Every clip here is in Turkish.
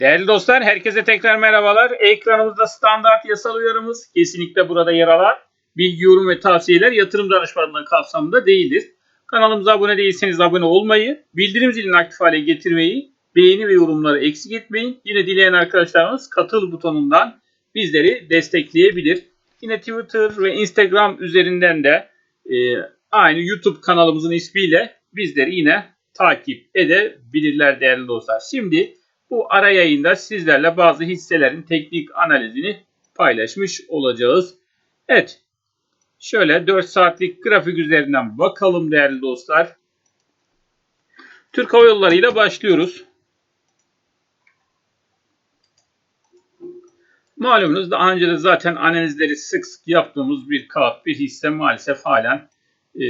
Değerli dostlar, herkese tekrar merhabalar. Ekranımızda standart yasal uyarımız kesinlikle burada yer alan bilgi, yorum ve tavsiyeler yatırım danışmanlığı kapsamında değildir. Kanalımıza abone değilseniz abone olmayı, bildirim zilini aktif hale getirmeyi, beğeni ve yorumları eksik etmeyin. Yine dileyen arkadaşlarımız katıl butonundan bizleri destekleyebilir. Yine Twitter ve Instagram üzerinden de e, aynı YouTube kanalımızın ismiyle bizleri yine takip edebilirler değerli dostlar. Şimdi bu ara yayında sizlerle bazı hisselerin teknik analizini paylaşmış olacağız. Evet. Şöyle 4 saatlik grafik üzerinden bakalım değerli dostlar. Türk Hava Yolları ile başlıyoruz. Malumunuz daha önce de zaten analizleri sık sık yaptığımız bir kağıt, bir hisse maalesef halen e,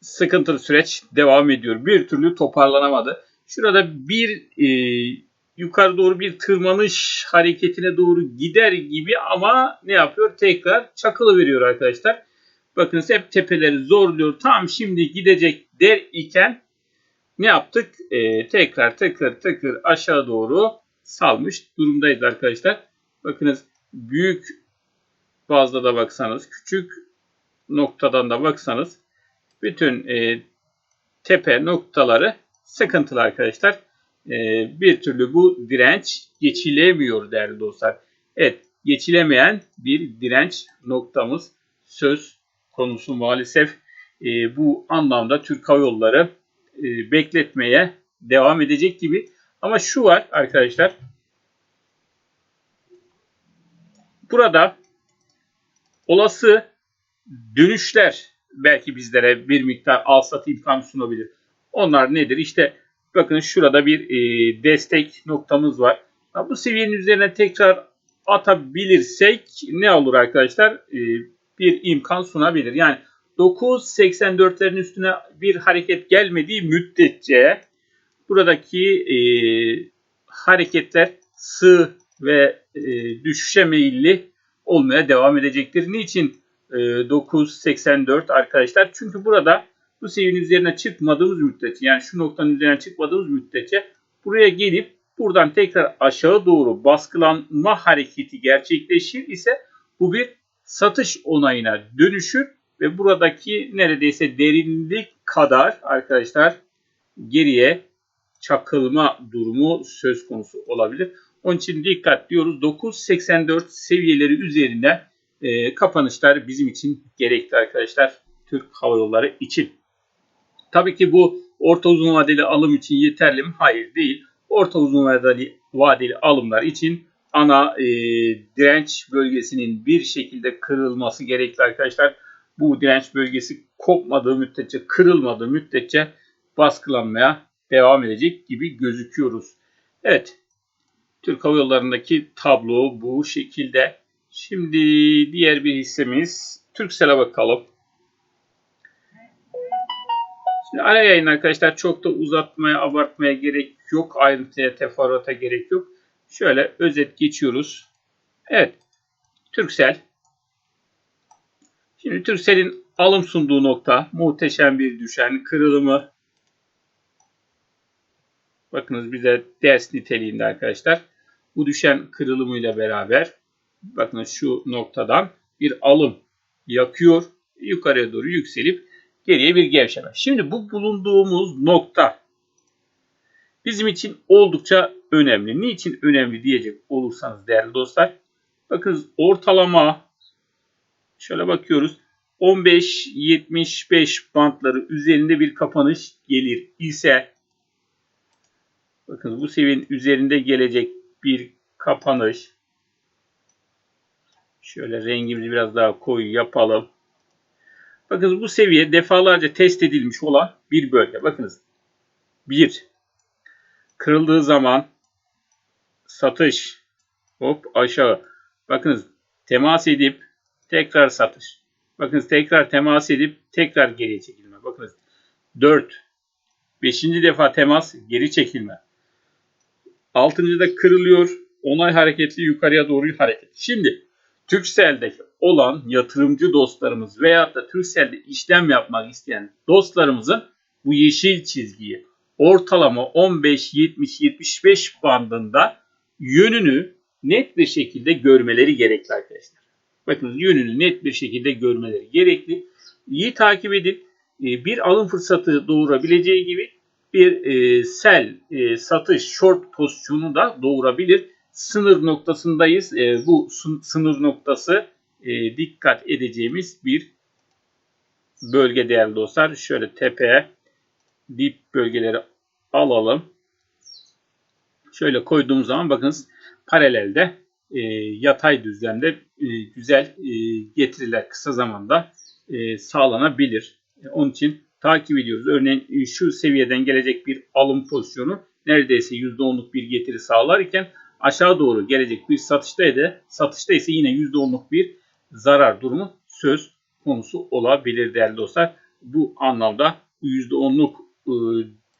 sıkıntılı süreç devam ediyor. Bir türlü toparlanamadı. Şurada bir e, yukarı doğru bir tırmanış hareketine doğru gider gibi ama ne yapıyor? Tekrar çakılı veriyor arkadaşlar. Bakınız hep tepeleri zorluyor. Tam şimdi gidecek der iken ne yaptık? E, tekrar tekrar tekrar aşağı doğru salmış durumdayız arkadaşlar. Bakınız büyük bazda da baksanız, küçük noktadan da baksanız bütün e, tepe noktaları sıkıntılı arkadaşlar. E, bir türlü bu direnç geçilemiyor değerli dostlar. Evet geçilemeyen bir direnç noktamız söz konusu maalesef. E, bu anlamda Türk Hava Yolları e, bekletmeye devam edecek gibi. Ama şu var arkadaşlar. Burada olası dönüşler belki bizlere bir miktar al sat imkanı sunabilir. Onlar nedir? İşte bakın şurada bir e, destek noktamız var. Bu seviyenin üzerine tekrar atabilirsek ne olur arkadaşlar? E, bir imkan sunabilir. Yani 9.84'lerin üstüne bir hareket gelmediği müddetçe buradaki e, hareketler sığ ve e, düşüşe meyilli olmaya devam edecektir. Niçin e, 9.84 arkadaşlar? Çünkü burada bu seviyenin üzerine çıkmadığımız müddetçe yani şu noktanın üzerine çıkmadığımız müddetçe buraya gelip buradan tekrar aşağı doğru baskılanma hareketi gerçekleşir ise bu bir satış onayına dönüşür ve buradaki neredeyse derinlik kadar arkadaşlar geriye çakılma durumu söz konusu olabilir. Onun için dikkat diyoruz. 9.84 seviyeleri üzerinde e, kapanışlar bizim için gerekli arkadaşlar. Türk Hava Yolları için. Tabii ki bu orta uzun vadeli alım için yeterli mi? Hayır değil. Orta uzun vadeli, vadeli alımlar için ana e, direnç bölgesinin bir şekilde kırılması gerekli arkadaşlar. Bu direnç bölgesi kopmadığı müddetçe, kırılmadığı müddetçe baskılanmaya devam edecek gibi gözüküyoruz. Evet. Türk Hava Yolları'ndaki tablo bu şekilde. Şimdi diğer bir hissemiz Türksel'e bakalım. Şimdi ara yayın arkadaşlar çok da uzatmaya, abartmaya gerek yok. Ayrıntıya, teferruata gerek yok. Şöyle özet geçiyoruz. Evet. Türksel. Şimdi Türksel'in alım sunduğu nokta muhteşem bir düşen kırılımı. Bakınız bize ders niteliğinde arkadaşlar. Bu düşen kırılımıyla beraber bakın şu noktadan bir alım yakıyor. Yukarıya doğru yükselip geriye bir gevşeme. Şimdi bu bulunduğumuz nokta bizim için oldukça önemli. Niçin önemli diyecek olursanız değerli dostlar. Bakın ortalama şöyle bakıyoruz. 15-75 bantları üzerinde bir kapanış gelir ise bakın bu seviyenin üzerinde gelecek bir kapanış şöyle rengimizi biraz daha koyu yapalım. Bakınız bu seviye defalarca test edilmiş olan bir bölge. Bakınız. Bir. Kırıldığı zaman satış. Hop aşağı. Bakınız temas edip tekrar satış. Bakınız tekrar temas edip tekrar geriye çekilme. Bakınız 4. Beşinci defa temas geri çekilme. Altıncı da kırılıyor. Onay hareketli yukarıya doğru hareket. Şimdi Türkcell'deki olan yatırımcı dostlarımız veya da Türkcell'de işlem yapmak isteyen dostlarımızın bu yeşil çizgiyi ortalama 15-70-75 bandında yönünü net bir şekilde görmeleri gerekli arkadaşlar. Bakın yönünü net bir şekilde görmeleri gerekli. İyi takip edin. E, bir alım fırsatı doğurabileceği gibi bir e, sell e, satış short pozisyonu da doğurabilir. Sınır noktasındayız. E, bu sınır noktası e, dikkat edeceğimiz bir bölge değerli dostlar. Şöyle tepeye dip bölgeleri alalım. Şöyle koyduğumuz zaman bakınız paralelde e, yatay düzlemde e, güzel e, getiriler kısa zamanda e, sağlanabilir. E, onun için takip ediyoruz. Örneğin e, şu seviyeden gelecek bir alım pozisyonu neredeyse %10'luk bir getiri sağlar iken aşağı doğru gelecek bir satışta da satışta ise yine %10'luk bir zarar durumu söz konusu olabilir değerli dostlar. Bu anlamda %10'luk e,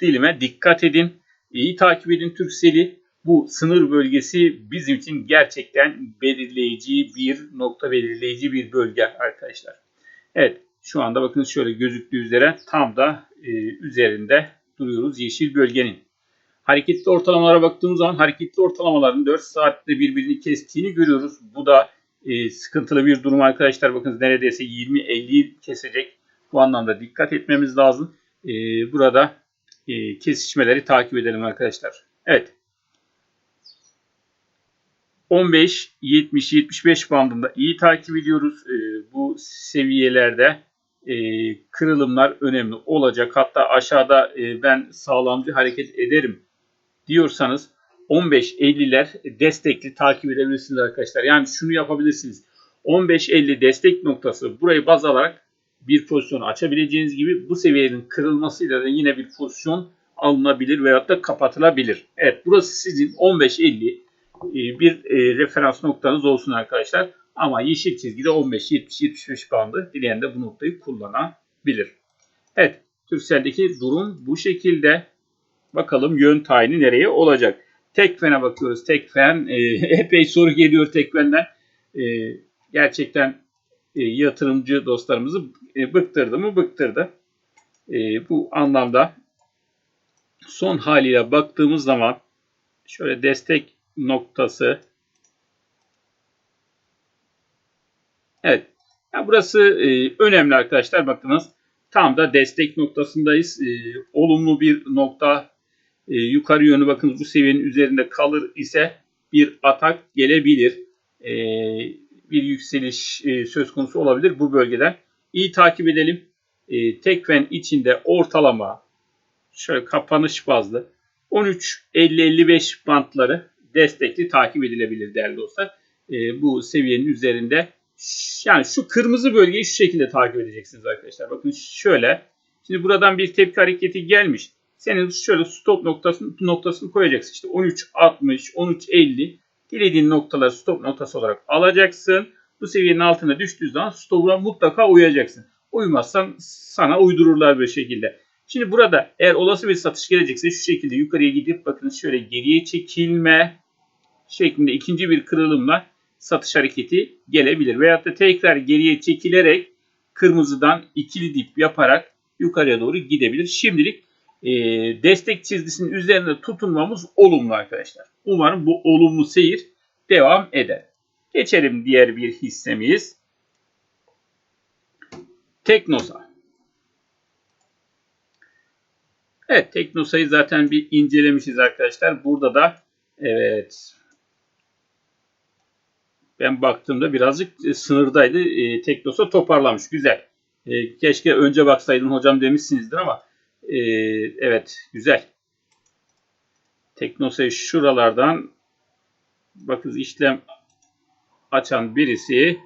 dilime dikkat edin. İyi takip edin Türksel'i. Bu sınır bölgesi bizim için gerçekten belirleyici bir nokta belirleyici bir bölge arkadaşlar. Evet şu anda bakın şöyle gözüktüğü üzere tam da e, üzerinde duruyoruz yeşil bölgenin. Hareketli ortalamalara baktığımız zaman hareketli ortalamaların 4 saatte birbirini kestiğini görüyoruz. Bu da e, sıkıntılı bir durum arkadaşlar. Bakın neredeyse 20-50'yi kesecek. Bu anlamda dikkat etmemiz lazım. E, burada e, kesişmeleri takip edelim arkadaşlar. Evet. 15-70-75 bandında iyi takip ediyoruz. E, bu seviyelerde e, kırılımlar önemli olacak. Hatta aşağıda e, ben sağlamcı hareket ederim diyorsanız 15-50'ler destekli takip edebilirsiniz arkadaşlar. Yani şunu yapabilirsiniz. 15-50 destek noktası burayı baz alarak bir pozisyon açabileceğiniz gibi bu seviyenin kırılmasıyla da yine bir pozisyon alınabilir veyahut da kapatılabilir. Evet burası sizin 15-50 e, bir e, referans noktanız olsun arkadaşlar. Ama yeşil çizgide 15-70-75 bandı. Dileyen de bu noktayı kullanabilir. Evet Türkcell'deki durum bu şekilde. Bakalım yön tayini nereye olacak. Tekfen'e bakıyoruz. Tekfen e, epey soru geliyor Tekfen'den. E, gerçekten e, yatırımcı dostlarımızı e, bıktırdı mı? Bıktırdı. E, bu anlamda son haliyle baktığımız zaman şöyle destek noktası Evet. Yani burası e, önemli arkadaşlar. Bakınız tam da destek noktasındayız. E, olumlu bir nokta e, yukarı yönü bakın bu seviyenin üzerinde kalır ise bir atak gelebilir. E, bir yükseliş e, söz konusu olabilir bu bölgeden. İyi takip edelim. E, tekfen içinde ortalama şöyle kapanış bazlı 13-50-55 bantları destekli takip edilebilir değerli dostlar. E, bu seviyenin üzerinde yani şu kırmızı bölgeyi şu şekilde takip edeceksiniz arkadaşlar. Bakın şöyle. Şimdi buradan bir tepki hareketi gelmiş. Senin şöyle stop noktasını, noktasını koyacaksın. İşte 13.60, 13.50 dilediğin noktaları stop noktası olarak alacaksın. Bu seviyenin altına düştüğü zaman stop'a mutlaka uyacaksın. Uymazsan sana uydururlar bir şekilde. Şimdi burada eğer olası bir satış gelecekse şu şekilde yukarıya gidip bakın şöyle geriye çekilme şeklinde ikinci bir kırılımla satış hareketi gelebilir. Veyahut da tekrar geriye çekilerek kırmızıdan ikili dip yaparak yukarıya doğru gidebilir. Şimdilik e, destek çizgisinin üzerinde tutunmamız olumlu arkadaşlar. Umarım bu olumlu seyir devam eder. Geçelim diğer bir hissemiz. Teknosa. Evet Teknosa'yı zaten bir incelemişiz arkadaşlar. Burada da evet ben baktığımda birazcık e, sınırdaydı. E, Teknosa toparlamış. Güzel. E, keşke önce baksaydın hocam demişsinizdir ama e, evet güzel. Teknosa'yı şuralardan bakın işlem açan birisi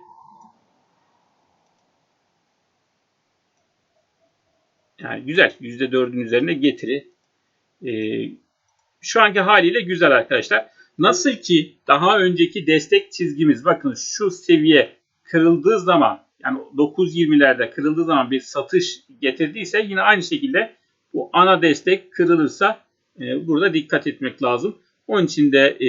yani güzel. %4'ün üzerine getiri. E, şu anki haliyle güzel arkadaşlar. Nasıl ki daha önceki destek çizgimiz bakın şu seviye kırıldığı zaman yani 9.20'lerde kırıldığı zaman bir satış getirdiyse yine aynı şekilde bu ana destek kırılırsa e, burada dikkat etmek lazım. Onun için de e,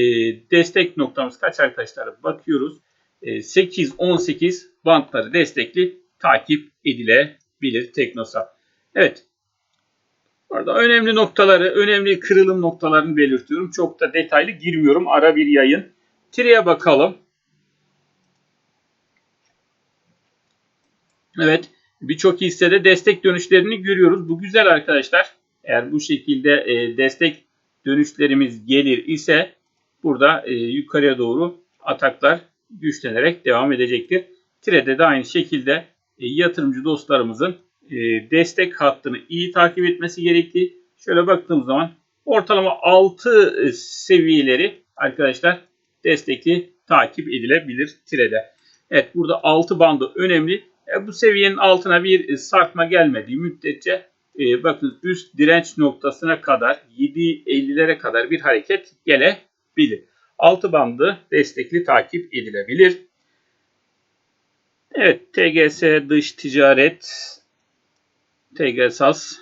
destek noktamız kaç arkadaşlar bakıyoruz. E, 8-18 bantları destekli takip edilebilir Teknosa. Evet. Orada önemli noktaları, önemli kırılım noktalarını belirtiyorum. Çok da detaylı girmiyorum. Ara bir yayın. Tire'ye bakalım. Evet. Birçok hissede destek dönüşlerini görüyoruz. Bu güzel arkadaşlar. Eğer bu şekilde e, destek dönüşlerimiz gelir ise burada e, yukarıya doğru ataklar güçlenerek devam edecektir. Tire'de de aynı şekilde e, yatırımcı dostlarımızın destek hattını iyi takip etmesi gerektiği. Şöyle baktığımız zaman ortalama 6 e, seviyeleri arkadaşlar destekli takip edilebilir Tire'de. Evet burada 6 bandı önemli. E, bu seviyenin altına bir e, sarkma gelmediği müddetçe e, bakın üst direnç noktasına kadar 7.50'lere kadar bir hareket gelebilir. 6 bandı destekli takip edilebilir. Evet TGS dış ticaret TGSAS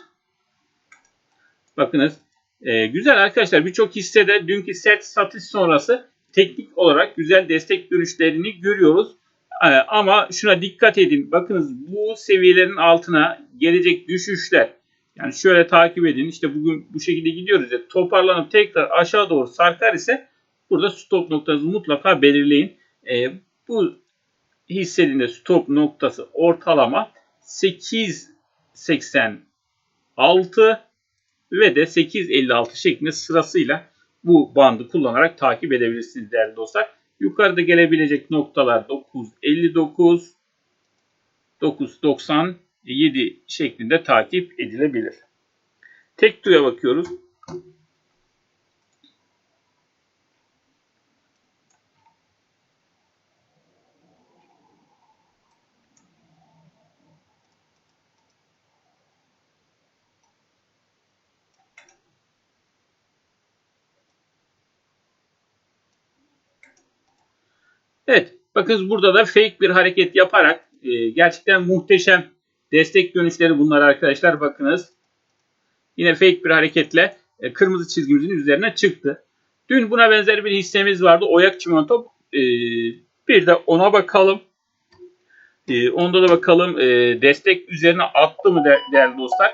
bakınız güzel arkadaşlar birçok hissede dünkü sert satış sonrası teknik olarak güzel destek dönüşlerini görüyoruz. E, ama şuna dikkat edin. Bakınız bu seviyelerin altına gelecek düşüşler yani şöyle takip edin. İşte bugün bu şekilde gidiyoruz ya toparlanıp tekrar aşağı doğru sarkar ise burada stop noktanızı mutlaka belirleyin. E, bu hissenin de stop noktası ortalama 8.86 ve de 8.56 şeklinde sırasıyla bu bandı kullanarak takip edebilirsiniz değerli dostlar. Yukarıda gelebilecek noktalar 9.59 9.97 şeklinde takip edilebilir. Tek tuya bakıyoruz. Evet. Bakın burada da fake bir hareket yaparak e, gerçekten muhteşem destek dönüşleri bunlar arkadaşlar. Bakınız. Yine fake bir hareketle e, kırmızı çizgimizin üzerine çıktı. Dün buna benzer bir hissemiz vardı. Oyak Çimento. E, bir de ona bakalım. E, onda da bakalım e, destek üzerine attı mı de, değerli dostlar.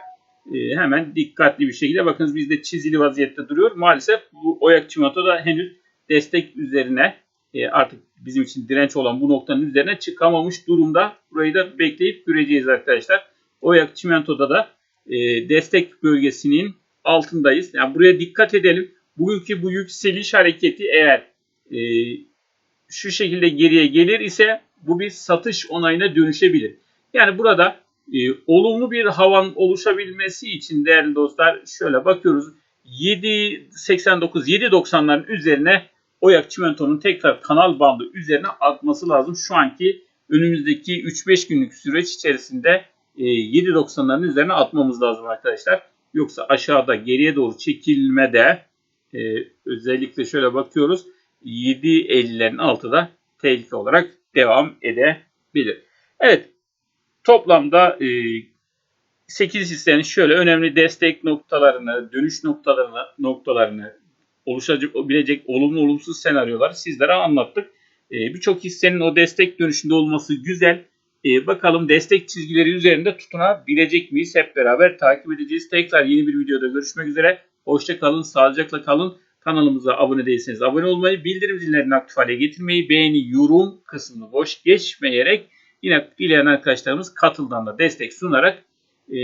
E, hemen dikkatli bir şekilde bakınız bizde çizili vaziyette duruyor. Maalesef bu Oyak Çimento da henüz destek üzerine e, artık bizim için direnç olan bu noktanın üzerine çıkamamış durumda. Burayı da bekleyip göreceğiz arkadaşlar. Oyak Çimento'da da e, destek bölgesinin altındayız. Yani buraya dikkat edelim. Bugünkü bu yükseliş hareketi eğer e, şu şekilde geriye gelir ise bu bir satış onayına dönüşebilir. Yani burada e, olumlu bir havan oluşabilmesi için değerli dostlar şöyle bakıyoruz. 7.89 7.90'ların üzerine Oyak Çimento'nun tekrar kanal bandı üzerine atması lazım. Şu anki önümüzdeki 3-5 günlük süreç içerisinde 7.90'ların üzerine atmamız lazım arkadaşlar. Yoksa aşağıda geriye doğru çekilmede e, özellikle şöyle bakıyoruz 7.50'lerin altı da tehlike olarak devam edebilir. Evet toplamda e, 8 hissenin şöyle önemli destek noktalarını, dönüş noktalarını, noktalarını oluşabilecek olumlu olumsuz senaryoları sizlere anlattık. E, Birçok hissenin o destek dönüşünde olması güzel. E, bakalım destek çizgileri üzerinde tutunabilecek miyiz? Hep beraber takip edeceğiz. Tekrar yeni bir videoda görüşmek üzere. Hoşça kalın, sağlıcakla kalın. Kanalımıza abone değilseniz abone olmayı, bildirim zillerini aktif hale getirmeyi, beğeni, yorum kısmını boş geçmeyerek yine dileyen arkadaşlarımız katıldan da destek sunarak e,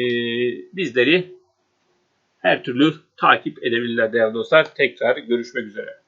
bizleri her türlü takip edebilirler değerli dostlar. Tekrar görüşmek üzere.